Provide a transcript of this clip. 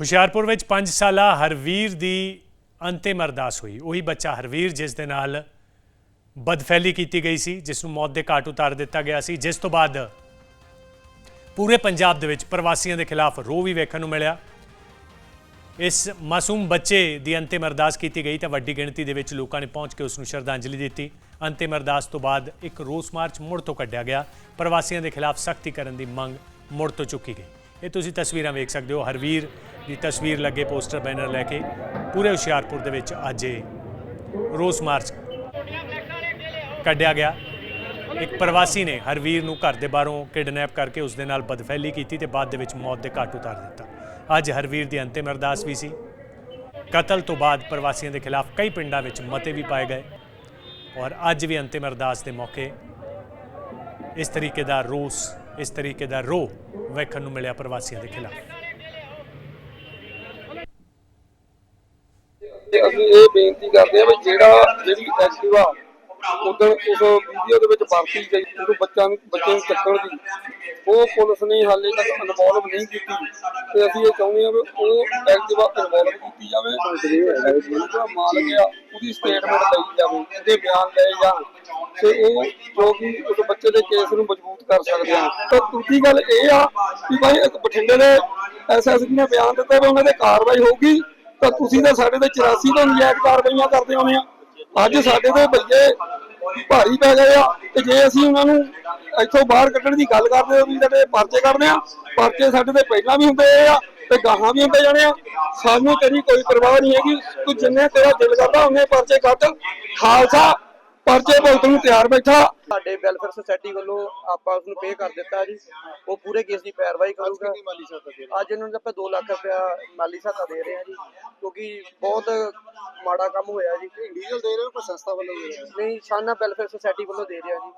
ਹੁਸ਼ਿਆਰਪੁਰ ਵਿੱਚ 5 ਸਾਲਾ ਹਰਵੀਰ ਦੀ ਅੰਤਿਮ ਅਰਦਾਸ ਹੋਈ। ਉਹੀ ਬੱਚਾ ਹਰਵੀਰ, ਜਿਸ ਦੇ ਨਾਲ ਬਦਫੈਲੀ ਕੀਤੀ ਗਈ ਸੀ, ਜਿਸ ਨੂੰ ਮੌਤ ਦੇ ਘਾਟ ਉਤਾਰ ਦਿੱਤਾ ਗਿਆ ਸੀ। ਜਿਸ ਤੋਂ ਬਾਅਦ ਪੂਰੇ ਪੰਜਾਬ ਦੇ ਵਿੱਚ ਪ੍ਰਵਾਸੀਆਂ ਦੇ ਖਿਲਾਫ ਰੋਹ ਵੀ ਵੇਖਣ ਨੂੰ ਮਿਲਿਆ। ਇਸ ਮਾਸੂਮ ਬੱਚੇ ਦੀ ਅੰਤਿਮ ਅਰਦਾਸ ਕੀਤੀ ਗਈ ਤਾਂ ਵੱਡੀ ਗਿਣਤੀ ਦੇ ਵਿੱਚ ਲੋਕਾਂ ਨੇ ਪਹੁੰਚ ਕੇ ਉਸ ਨੂੰ ਸ਼ਰਧਾਂਜਲੀ ਦਿੱਤੀ। ਅੰਤਿਮ ਅਰਦਾਸ ਤੋਂ ਬਾਅਦ ਇੱਕ ਰੋਸ ਮਾਰਚ ਮੁੜ ਤੋਂ ਕੱਢਿਆ ਗਿਆ। ਪ੍ਰਵਾਸੀਆਂ ਦੇ ਖਿਲਾਫ ਸਖਤੀ ਕਰਨ ਦੀ ਮੰਗ ਮੁੜ ਤੋਂ ਚੁੱਕੀ ਗਈ। ਇਹ ਤੁਸੀਂ ਤਸਵੀਰਾਂ ਵੇਖ ਸਕਦੇ ਹੋ। ਹਰਵੀਰ ਦੀ ਤਸਵੀਰ ਲੱਗੇ ਪੋਸਟਰ ਬੈਨਰ ਲੈ ਕੇ ਪੂਰੇ ਹੁਸ਼ਿਆਰਪੁਰ ਦੇ ਵਿੱਚ ਅੱਜ ਇਹ ਰੋਸ ਮਾਰਚ ਕੱਢਿਆ ਗਿਆ। ਇੱਕ ਪ੍ਰਵਾਸੀ ਨੇ ਹਰਵੀਰ ਨੂੰ ਘਰ ਦੇ ਬਾਹਰੋਂ ਕਿਡਨੈਪ ਕਰਕੇ ਉਸ ਦੇ ਨਾਲ ਬਦਫੈਲੀ ਕੀਤੀ ਤੇ ਬਾਅਦ ਦੇ ਵਿੱਚ ਮੌਤ ਦੇ ਘਾਟ ਉਤਾਰ ਦਿੱਤਾ। ਅੱਜ ਹਰਵੀਰ ਦੀ ਅੰਤਿਮ ਅਰਦਾਸ ਵੀ ਸੀ। ਕਤਲ ਤੋਂ ਬਾਅਦ ਪ੍ਰਵਾਸੀਆਂ ਦੇ ਖਿਲਾਫ ਕਈ ਪਿੰਡਾਂ ਵਿੱਚ ਮਤੇ ਵੀ ਪਾਏ ਗਏ ਔਰ ਅੱਜ ਵੀ ਅੰਤਿਮ ਅਰਦਾਸ ਦੇ ਮੌਕੇ ਇਸ ਤਰੀਕੇ ਦਾ ਰੋਸ, ਇਸ ਤਰੀਕੇ ਦਾ ਰੋ ਵੇਖਣ ਨੂੰ ਮਿਲਿਆ ਪ੍ਰਵਾਸੀਆਂ ਦੇ ਖਿਲਾਫ। ਤੇ ਅਸੀਂ ਇਹ ਬੇਨਤੀ ਕਰਦੇ ਆ ਵੀ ਜਿਹੜਾ ਜਿਹੜੀ ਐਕਟਿਵਾ ਉਦੋਂ ਉਸ ਵੀਡੀਓ ਦੇ ਵਿੱਚ ਵਰਤੀ ਗਈ ਉਹ ਬੱਚਾ ਨੂੰ ਬੱਚੇ ਨੂੰ ਚੱਕਣ ਦੀ, ਉਹ ਪੁਲਿਸ ਨੇ ਹਾਲੇ ਤੱਕ ਇਨਵੋਲਵ ਨਹੀਂ ਕੀਤੀ ਤੇ ਅਸੀਂ ਇਹ ਚਾਹੁੰਦੇ ਹਾਂ ਵੀ ਉਹ ਐਕਟਿਵਾ ਇਨਵੋਲਵ ਕੀਤੀ ਜਾਵੇ, ਜਿਹੜਾ ਮਾਲਕ ਆ, ਉਹਦੀ ਸਟੇਟਮੈਂਟ ਲਈ ਜਾਵੇ, ਉਹਦੇ ਬਿਆਨ ਲਏ ਜਾਣ ਤੇ ਉਹ ਜੋ ਕਿ ਉਸ ਬੱਚੇ ਦੇ ਕੇਸ ਨੂੰ ਮਜ਼ਬੂਤ ਕਰ ਸਕਦੇ ਆ। ਤਾਂ ਦੂਜੀ ਗੱਲ ਇਹ ਆ ਕਿ ਭਾਈ ਇੱਕ ਬਠਿੰਡੇ ਦੇ ਐਸਐਸਪੀ ਨੇ ਬਿਆਨ ਦਿੱਤਾ ਵੀ ਉਹਨਾਂ ਤੇ ਕਾਰਵਾਈ ਹੋਊਗੀ ਤਾਂ ਤੁਸੀਂ ਤਾਂ ਸਾਡੇ ਤੇ 84 ਤੋਂ ਨਜਾਇਜ਼ ਕਾਰਵਾਈਆਂ ਕਰਦੇ ਆਉਂਦੇ ਆ। ਅੱਜ ਸਾਡੇ ਤੇ ਬੱਚੇ ਭਾਰੀ ਪੈ ਗਏ ਆ ਤੇ ਜੇ ਅਸੀਂ ਉਹਨਾਂ ਨੂੰ ਇੱਥੋਂ ਬਾਹਰ ਕੱਢਣ ਦੀ ਗੱਲ ਕਰਦੇ ਹਾਂ ਵੀ ਸਾਡੇ ਪਰਚੇ ਕਰਦੇ ਆ, ਪਰਚੇ ਸਾਡੇ ਤੇ ਪਹਿਲਾਂ ਵੀ ਹੁੰਦੇ ਆ ਤੇ ਗਾਹਾਂ ਵੀ ਹੁੰਦੇ ਜਾਣੇ ਆ। ਸਾਨੂੰ ਤੇਰੀ ਕੋਈ ਪਰਵਾਹ ਨਹੀਂ ਹੈਗੀ, ਤੂੰ ਜਿੰਨੇ ਤੇਰਾ ਦਿਲ ਕਰਦਾ, ਉਹਨੇ ਪਰਚੇ ਕੱਟ। ਖਾਲਸਾ ਪਰਚੇ ਭੁਗਤਣ ਨੂੰ ਤਿਆਰ ਬੈਠਾ। ਸਾਡੇ ਵੈਲਫੇਅਰ ਸੁਸਾਇਟੀ ਵੱਲੋਂ ਆਪਾਂ ਉਸ ਨੂੰ ਪੇ ਕਰ ਦਿੱਤਾ ਜੀ। ਉਹ ਪੂਰੇ ਕੇਸ ਦੀ ਪੈਰਵਾਈ ਕਰੂਗਾ। ਅੱਜ ਇਹਨਾਂ ਨੂੰ ਆਪਾਂ 2 ਲੱਖ ਰੁਪਇਆ ਮਾਲੀ ਸਹਾਇਤਾ ਦੇ ਰਹੇ ਹਾਂ ਜੀ। ਕਿਉਂਕਿ ਬਹੁਤ ਮਾੜਾ ਕੰਮ ਹੋਇਆ ਜੀ। ਡੀਜ਼ਲ ਦੇ ਰਹੇ ਹੋ ਕੋਈ ਸੰਸਥਾ ਵੱਲੋਂ ਦੇ ਰਹੇ ਨਹੀਂ ਸ਼ਾਨਾ ਵੈਲਫੇਅਰ ਸੁਸਾਇਟੀ ਵੱਲੋਂ ਦੇ ਰਿਹਾ ਜੀ।